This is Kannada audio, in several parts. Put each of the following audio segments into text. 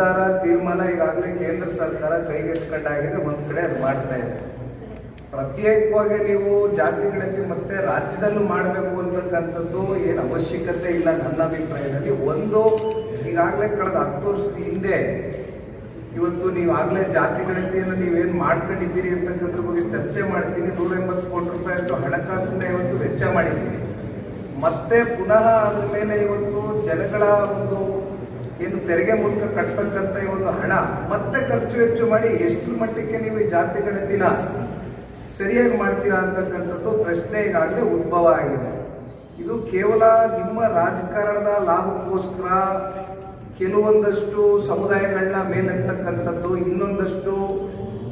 ನಿರ್ಧಾರ ತೀರ್ಮಾನ ಈಗಾಗಲೇ ಕೇಂದ್ರ ಸರ್ಕಾರ ಕೈಗೆತ್ಕೊಂಡಾಗಿದೆ ಒಂದು ಕಡೆ ಅದು ಮಾಡ್ತಾ ಇದೆ. ಪ್ರತ್ಯೇಕವಾಗಿ ನೀವು ಜಾತಿಗಳಲ್ಲಿ ಮತ್ತೆ ರಾಜ್ಯದಲ್ಲೂ ಮಾಡಬೇಕು ಅಂತಕ್ಕಂಥದ್ದು ಏನು ಅವಶ್ಯಕತೆ ಇಲ್ಲ ನನ್ನ ಅಭಿಪ್ರಾಯದಲ್ಲಿ. ಒಂದು, ಈಗಾಗಲೇ ಕಳೆದ ಹತ್ತು ವರ್ಷದ ಹಿಂದೆ ಇವತ್ತು ನೀವು ಆಗಲೇ ಜಾತಿ ಗಣತಿಯನ್ನು ನೀವೇನು ಮಾಡ್ಕೊಂಡಿದ್ದೀರಿ ಅಂತಕ್ಕಂದ್ರ ಬಗ್ಗೆ ಚರ್ಚೆ ಮಾಡ್ತೀನಿ. ನೂರ ಎಂಬತ್ತು ಕೋಟಿ ರೂಪಾಯಿ ಅಷ್ಟು ಹಣಕಾಸನ್ನ ಇವತ್ತು ವೆಚ್ಚ ಮಾಡಿದ್ದೀನಿ ಮತ್ತೆ ಪುನಃ ಅದ್ರ ಮೇಲೆ ಇವತ್ತು ಜನಗಳ ಒಂದು ಏನು ತೆರಿಗೆ ಮೂಲಕ ಕಟ್ಟತಕ್ಕಂಥ ಈ ಒಂದು ಹಣ ಮತ್ತೆ ಖರ್ಚು ಹೆಚ್ಚು ಮಾಡಿ ಎಷ್ಟು ಮಟ್ಟಕ್ಕೆ ನೀವು ಈ ಗಣತಿನ ಸರಿಯಾಗಿ ಮಾಡ್ತೀರಾ ಅಂತಕ್ಕಂಥದ್ದು ಪ್ರಶ್ನೆ ಈಗಾಗಲೇ ಉದ್ಭವ ಆಗಿದೆ. ಇದು ಕೇವಲ ನಿಮ್ಮ ರಾಜಕಾರಣದ ಲಾಭಕ್ಕೋಸ್ಕರ ಕೆಲವೊಂದಷ್ಟು ಸಮುದಾಯಗಳನ್ನ ಮೇಲೆತ್ತಕ್ಕಂಥದ್ದು, ಇನ್ನೊಂದಷ್ಟು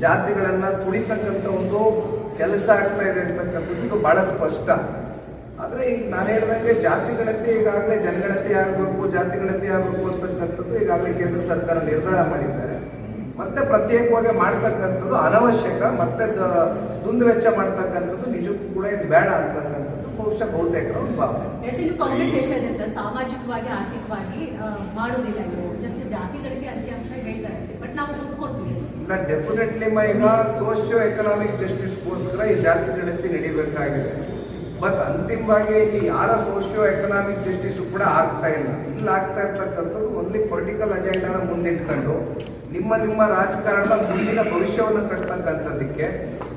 ಜಾತಿಗಳನ್ನ ತುಳಿತಕ್ಕಂಥ ಒಂದು ಕೆಲಸ ಆಗ್ತಾ ಇದೆ ಅಂತಕ್ಕಂಥದ್ದು ಇದು ಬಹಳ ಸ್ಪಷ್ಟ. ಆದ್ರೆ ಈಗ ನಾನು ಹೇಳ್ದಂಗೆ ಜಾತಿ ಗಣತಿ ಈಗಾಗಲೇ ಜನಗಣತಿ ಆಗಬೇಕು ಜಾತಿ ಗಣತಿ ಆಗಬೇಕು ಅಂತಕ್ಕಂಥದ್ದು ಈಗಾಗಲೇ ಕೇಂದ್ರ ಸರ್ಕಾರ ನಿರ್ಧಾರ ಮಾಡಿದ್ದಾರೆ. ಮತ್ತೆ ಪ್ರತ್ಯೇಕವಾಗಿ ಮಾಡ್ತಕ್ಕಂಥದ್ದು ಅನವಶ್ಯಕ ಮತ್ತೆ ದುಂದು ವೆಚ್ಚ ಮಾಡ್ತಕ್ಕಂಥದ್ದು ನಿಜಕ್ಕೂ ಕೂಡ ಇದು ಬೇಡ ಅಂತಕ್ಕಂಥದ್ದು ಬಹುಶಃ ಬಹುತೇಕರ ಒಂದು ಭಾವನೆ ಕಾಂಗ್ರೆಸ್ ಹೇಳ್ತಾ ಇದೆ ಸರ್ ಸಾಮಾಜಿಕವಾಗಿ ಆರ್ಥಿಕವಾಗಿ ಮಾಡೋದಿಲ್ಲ ಜಸ್ಟ್ ಜಾತಿಗಳಿಗೆ ಅಂಕಿಅಂಶ ಹೇಳ್ತಾರೆ ಅಷ್ಟೇ ಬಟ್ ನಾವು ಒತ್ತು ಕೊಡ್ತೀವಿ ಇಲ್ಲ ಡೆಫಿನೆಟ್ಲಿ ಈಗ ಸೋಷಿಯೋ ಎಕನಾಮಿಕ್ ಜಸ್ಟಿಸ್ಗೋಸ್ಕರ ಈ ಜಾತಿ ಗಣತಿ ನಡಿಬೇಕಾಗಿದೆ. ಬಟ್ ಅಂತಿಮವಾಗಿ ಇಲ್ಲಿ ಯಾರ ಸೋಷಿಯೋ ಎಕನಾಮಿಕ್ ಜಸ್ಟಿಸ್ ಕೂಡ ಆಗ್ತಾ ಇಲ್ಲ. ಇಲ್ಲಿ ಆಗ್ತಾ ಇರ್ತಕ್ಕಂಥದ್ದು ಓನ್ಲಿ ಪೊಲಿಟಿಕಲ್ ಅಜೆಂಡಾನ ಮುಂದಿಟ್ಕೊಂಡು ನಿಮ್ಮ ನಿಮ್ಮ ರಾಜಕಾರಣದ ಮುಂದಿನ ಭವಿಷ್ಯವನ್ನು ಕಟ್ತಕ್ಕಂಥದ್ದಕ್ಕೆ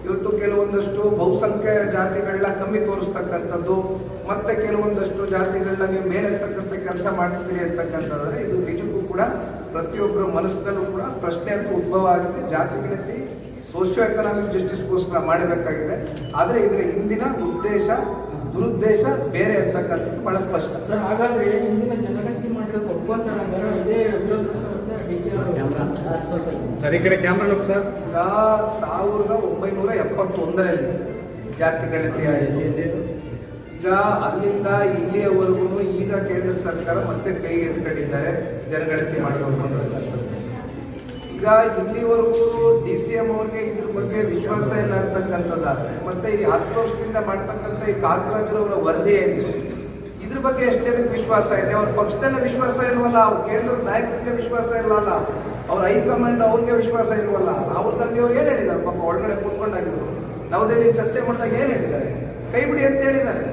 ಇವತ್ತು ಕೆಲವೊಂದಷ್ಟು ಬಹುಸಂಖ್ಯೆಯ ಜಾತಿಗಳನ್ನ ಕಮ್ಮಿ ತೋರಿಸ್ತಕ್ಕಂಥದ್ದು, ಮತ್ತೆ ಕೆಲವೊಂದಷ್ಟು ಜಾತಿಗಳನ್ನ ನೀವು ಮೇಲೆತ್ತಕ್ಕಂಥ ಕೆಲಸ ಮಾಡ್ತೀರಿ ಅಂತಕ್ಕಂಥದ್ರೆ ಇದು ನಿಜಕ್ಕೂ ಕೂಡ ಪ್ರತಿಯೊಬ್ಬರ ಮನಸ್ಸಿನಲ್ಲೂ ಕೂಡ ಪ್ರಶ್ನೆ ಅಂತೂ ಉದ್ಭವ ಆಗುತ್ತೆ. ಜಾತಿ ಗಣತಿ ಸೋಷಿಯೋ ಎಕನಾಮಿಕ್ ಜಸ್ಟಿಸ್ಗೋಸ್ಕರ ಮಾಡಬೇಕಾಗಿದೆ. ಆದರೆ ಇದರ ಹಿಂದಿನ ಉದ್ದೇಶ ದುರುದ್ದೇಶ ಬೇರೆ ಅಂತಕ್ಕಂಥದ್ದು ಬಹಳ ಸ್ಪಷ್ಟ. ಸರ್ ಹಾಗಾದ್ರೆ ಹಿಂದಿನ ಜನಗಣತಿ ಮಾಡಿದ ಒಪ್ಪಂದ ಇದೇ ಸರ್ ಈ ಕಡೆ ಕ್ಯಾಮ್ರಾ ಸರ್. ಈಗ ಸಾವಿರದ ಒಂಬೈನೂರ ಎಪ್ಪತ್ತೊಂದರಲ್ಲಿ ಜಾತಿ ಗಣತಿ ಆಯಿತು. ಈಗ ಅಲ್ಲಿಂದ ಇಲ್ಲಿಯವರೆಗೂ ಈಗ ಕೇಂದ್ರ ಸರ್ಕಾರ ಮತ್ತೆ ಕೈಗೆ ಎತ್ಕೊಂಡಿದ್ದಾರೆ ಜನಗಣತಿ ಅಂತಕ್ಕಂಥದ್ದು ಈಗ ಇಲ್ಲಿವರೆಗೂ ಡಿ ಸಿ ಎಂ ಅವ್ರಿಗೆ ಇದ್ರ ಬಗ್ಗೆ ವಿಶ್ವಾಸ ಇಲ್ಲ ಅಂತಕ್ಕಂಥದ್ದ ಮತ್ತೆ ಈ ಹತ್ತು ವರ್ಷದಿಂದ ಮಾಡ್ತಕ್ಕಂಥ ಈ ಕಾಕರಾಜರವರ ವರದಿ ಏನಿದೆ ಇದ್ರ ಬಗ್ಗೆ ಎಷ್ಟು ಜನಕ್ಕೆ ವಿಶ್ವಾಸ ಇದೆ? ಅವ್ರ ಪಕ್ಷದಲ್ಲ ವಿಶ್ವಾಸ ಇಲ್ವಲ್ಲ, ಅವ್ರ ಕೇಂದ್ರದ ನಾಯಕರಿಗೆ ವಿಶ್ವಾಸ ಇಲ್ವಲ್ಲ ಅವ್ರ ಹೈಕಮಾಂಡ್ ಅವ್ರಿಗೆ ವಿಶ್ವಾಸ ಇಲ್ವಲ್ಲ? ಅವ್ರ ಅವ್ರು ಏನ್ ಹೇಳಿದ್ದಾರೆ ಪಾಪ ಒಳಗಡೆ ಕೂತ್ಕೊಂಡಾಗಿದ್ರು ನವದೆಹಲಿ ಚರ್ಚೆ ಮಾಡಿದಾಗ ಏನು ಹೇಳಿದ್ದಾರೆ? ಕೈ ಬಿಡಿ ಅಂತ ಹೇಳಿದ್ದಾರೆ.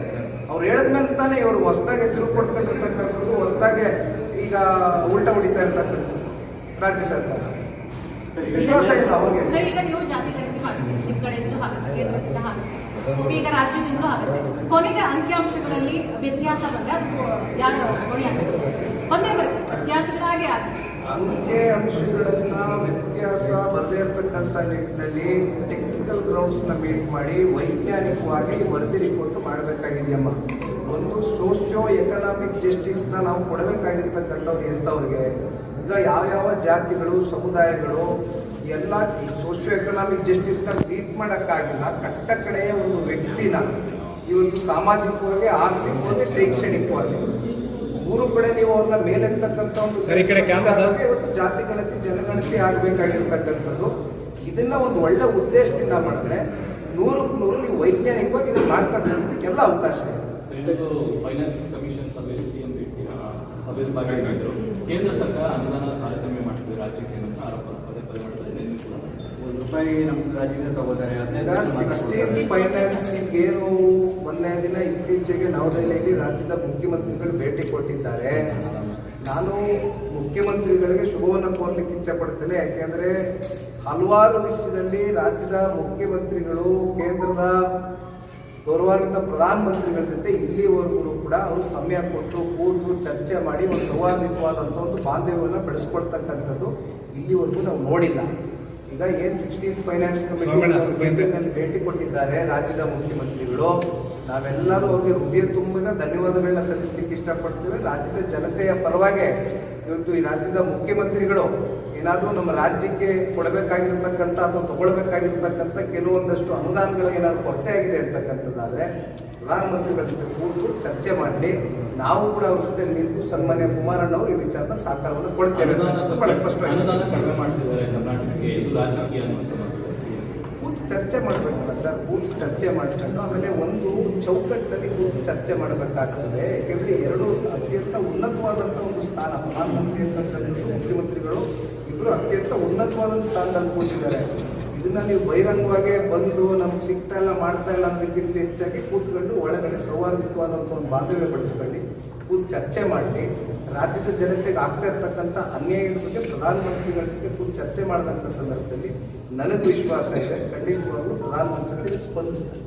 ಅವ್ರು ಹೇಳಿದ್ಮೇಲೆ ತಾನೇ ಇವರು ಹೊಸದಾಗೆ ತಿರುಗಿ ಕೊಡ್ಕೊಂಡಿರ್ತಕ್ಕಂಥದ್ದು ಹೊಸದಾಗೆ ಈಗ ಉಲ್ಟಾ ಹೊಡಿತಾ ಇರ್ತಕ್ಕಂಥದ್ದು ರಾಜ್ಯ ಸರ್ಕಾರ. ವಿಶ್ವಾಸ ಇಲ್ಲ ಅವರಿಗೆ. ಸರ್ ಈಗ ನೀವು ಜಾತಿ ಗಣತಿ ಮಾಡ್ತೀವಿ ನಿಮ್ಮ ಕಡೆಯಿಂದ ಆಗುತ್ತೆ ಕೇಂದ್ರದಿಂದ ಆಗುತ್ತೆ ಈಗ ರಾಜ್ಯದಿಂದ ಆಗುತ್ತೆ ಕೊನೆಗೆ ಅಂಕಿಅಂಶಗಳಲ್ಲಿ ವ್ಯತ್ಯಾಸ ಬಂದ್ರೆ ಅದು ಯಾರು ಹೊಣೆ ಒಂದೇ ಬರುತ್ತೆ ವ್ಯತ್ಯಾಸಗಳಾಗೆ ಆಗುತ್ತೆ. ಅಂಕೆ ಅಂಶಗಳನ್ನ ವ್ಯತ್ಯಾಸ ಬರದೇ ಇರತಕ್ಕಂಥ ನಿಟ್ಟಿನಲ್ಲಿ ಟೆಕ್ನಿಕಲ್ ಗ್ರೌಂಡ್ಸ್ನ ಮೀಟ್ ಮಾಡಿ ವೈಜ್ಞಾನಿಕವಾಗಿ ವರದಿ ರಿಪೋರ್ಟ್ ಮಾಡಬೇಕಾಗಿದೆಯಮ್ಮ. ಒಂದು ಸೋಷಿಯೋ ಎಕನಾಮಿಕ್ ಜಸ್ಟಿಸ್ನ ನಾವು ಕೊಡಬೇಕಾಗಿರ್ತಕ್ಕಂಥವ್ರು ಎಂಥವ್ರಿಗೆ ಈಗ ಯಾವ ಜಾತಿಗಳು ಸಮುದಾಯಗಳು ಎಲ್ಲ ಸೋಷಿಯೋ ಎಕನಾಮಿಕ್ ಜಸ್ಟಿಸ್ನ ಟ್ರೀಟ್ ಮಾಡೋಕ್ಕಾಗಿಲ್ಲ ಕಟ್ಟ ಕಡೆಯ ಒಂದು ವ್ಯಕ್ತಿನ ಇವತ್ತು ಸಾಮಾಜಿಕವಾಗಿ ಆರ್ಥಿಕವಾಗಿ ಶೈಕ್ಷಣಿಕವಾಗಿ ಮೂರು ಕಡೆ ನೀವು ಅವ್ರನ್ನ ಮೇಲೆತ್ತಕ್ಕಂಥ ಒಂದು. ಇವತ್ತು ಜಾತಿ ಗಣತಿ ಜನಗಣತಿ ಆಗಬೇಕಾಗಿರ್ತಕ್ಕಂಥದ್ದು ಇದನ್ನ ಒಂದು ಒಳ್ಳೆ ಉದ್ದೇಶದಿಂದ ಮಾಡಿದ್ರೆ ನೂರಕ್ಕೆ ನೂರು ನೀವು ವೈಜ್ಞಾನಿಕವಾಗಿ ಇದನ್ನು ಮಾಡ್ತಕ್ಕಂಥದ್ದಕ್ಕೆಲ್ಲ ಅವಕಾಶ ಇದೆ ಫೈನಾನ್ಸ್ ಕಮಿಷನ್ ಸಭೆಯಲ್ಲಿ ಭಾಗಿಯಾಗಿದ್ದರು ಕೇಂದ್ರ ಸರ್ಕಾರ ಅನುದಾನ ತಾರತಮ್ಯ ಮಾಡಿದ್ದು ರಾಜ್ಯಕ್ಕೆ ಅಂತ ಆರೋಪ ಪದೇ ಪದೇ ಮಾಡ್ತಾರೆ ನಿನ್ನೆ ಕೂಡ ಒಂದು ರೂಪಾಯಿ ನಮ್ಮ ರಾಜ್ಯದಿಂದ ತಗೋತಾರೆ. ಈಗ ಸಿಕ್ಸ್ಟೀನ್ ಫೈನಾನ್ಸ್ ಏನು ಮೊನ್ನೆ ದಿನ ಇತ್ತೀಚೆಗೆ ನವದೆಹಲಿಯಲ್ಲಿ ರಾಜ್ಯದ ಮುಖ್ಯಮಂತ್ರಿಗಳು ಭೇಟಿ ಕೊಟ್ಟಿದ್ದಾರೆ. ನಾನು ಮುಖ್ಯಮಂತ್ರಿಗಳಿಗೆ ಶುಭವನ್ನು ಕೋರ್ಲಿಕ್ಕೆ ಇಚ್ಛೆ ಪಡ್ತೇನೆ ಯಾಕೆಂದ್ರೆ ಹಲವಾರು ವಿಷಯದಲ್ಲಿ ರಾಜ್ಯದ ಮುಖ್ಯಮಂತ್ರಿಗಳು ಕೇಂದ್ರದ ಗೌರವಾನ್ವಿತ ಪ್ರಧಾನಮಂತ್ರಿಗಳ ಜೊತೆ ಇಲ್ಲಿವರೆಗೂ ಕೂಡ ಅವರು ಸಮಯ ಕೊಟ್ಟು ಕೂತು ಚರ್ಚೆ ಮಾಡಿ ಒಂದು ಸೌಹಾರ್ದಿತವಾದಂಥ ಒಂದು ಬಾಂಧವ್ಯವನ್ನು ಬೆಳೆಸ್ಕೊಳ್ತಕ್ಕಂಥದ್ದು ಇಲ್ಲಿವರೆಗೂ ನಾವು ನೋಡಿಲ್ಲ ಈಗ ಏನ್ ಸಿಕ್ಸ್ಟೀನ್ ಫೈನಾನ್ಸ್. ಕಮಿಟಿ ಭೇಟಿ ಕೊಟ್ಟಿದ್ದಾರೆ ರಾಜ್ಯದ ಮುಖ್ಯಮಂತ್ರಿಗಳು ನಾವೆಲ್ಲರೂ ಅವ್ರಿಗೆ ಹೃದಯ ತುಂಬಿದ ಧನ್ಯವಾದಗಳನ್ನ ಸಲ್ಲಿಸಲಿಕ್ಕೆ ಇಷ್ಟಪಡ್ತೇವೆ. ರಾಜ್ಯದ ಜನತೆಯ ಪರವಾಗಿ ಇವತ್ತು ಈ ರಾಜ್ಯದ ಮುಖ್ಯಮಂತ್ರಿಗಳು ಏನಾದರೂ ನಮ್ಮ ರಾಜ್ಯಕ್ಕೆ ಕೊಡಬೇಕಾಗಿರ್ತಕ್ಕಂಥ ಅಥವಾ ತಗೊಳ್ಬೇಕಾಗಿರ್ತಕ್ಕಂಥ ಕೆಲವೊಂದಷ್ಟು ಅನುದಾನಗಳ ಏನಾದರೂ ಕೊರತೆ ಆಗಿದೆ ಅಂತಕ್ಕಂಥದ್ದಾದರೆ ಪ್ರಧಾನಮಂತ್ರಿಗಳ ಜೊತೆ ಕೂತು ಚರ್ಚೆ ಮಾಡಿ ನಾವು ಕೂಡ ಅವ್ರ ಜೊತೆ ನಿಂತು ಸನ್ಮಾನ್ಯ ಕುಮಾರಣ್ಣವರು ಈ ವಿಚಾರದಲ್ಲಿ ಸಹಕಾರವನ್ನು ಕೊಡ್ತೇವೆ ಸ್ಪಷ್ಟವಾಗಿ ಚರ್ಚೆ ಮಾಡಬೇಕಲ್ಲ ಸರ್, ಕೂತು ಚರ್ಚೆ ಮಾಡ್ಕೊಂಡು ಆಮೇಲೆ ಒಂದು ಚೌಕಟ್ಟಿನಲ್ಲಿ ಕೂತು ಚರ್ಚೆ ಮಾಡಬೇಕಾಗ್ತದೆ. ಯಾಕೆಂದರೆ ಎರಡು ಅತ್ಯಂತ ಉನ್ನತವಾದಂಥ ಒಂದು ಸ್ಥಾನ, ಪ್ರಧಾನಮಂತ್ರಿ ಅಂತಕ್ಕಂಥದ್ದು ಮುಖ್ಯಮಂತ್ರಿಗಳು ಇಬ್ಬರು ಅತ್ಯಂತ ಉನ್ನತವಾದ ಸ್ಥಾನದಲ್ಲಿ ಕೂತಿದ್ದಾರೆ. ಇದನ್ನ ನೀವು ಬಹಿರಂಗವಾಗಿ ಬಂದು ನಮ್ಗೆ ಸಿಗ್ತಾ ಇಲ್ಲ, ಮಾಡ್ತಾ ಇಲ್ಲ ಅನ್ನೋದಕ್ಕಿಂತ ಹೆಚ್ಚಾಗಿ ಕೂತ್ಕೊಂಡು ಒಳಗಡೆ ಸೌಹಾರ್ದಿಕವಾದಂಥ ಒಂದು ಬಾಂಧವ್ಯ ಬೆಳೆಸ್ಕೊಳ್ಳಿ ಕೂತು ಚರ್ಚೆ ಮಾಡಿ ರಾಜ್ಯದ ಜನತೆಗೆ ಆಗ್ತಾ ಇರ್ತಕ್ಕಂಥ ಅನ್ಯಾಯದ ಬಗ್ಗೆ ಪ್ರಧಾನಮಂತ್ರಿಗಳ ಜೊತೆ ಕೂತು ಚರ್ಚೆ ಮಾಡಿದಂಥ ಸಂದರ್ಭದಲ್ಲಿ ನನಗೆ ವಿಶ್ವಾಸ ಇದೆ. ಖಂಡಿತವಾಗ್ಲೂ ಪ್ರಧಾನಮಂತ್ರಿಗಳಿಗೆ ಸ್ಪಂದಿಸ್ತಾರೆ.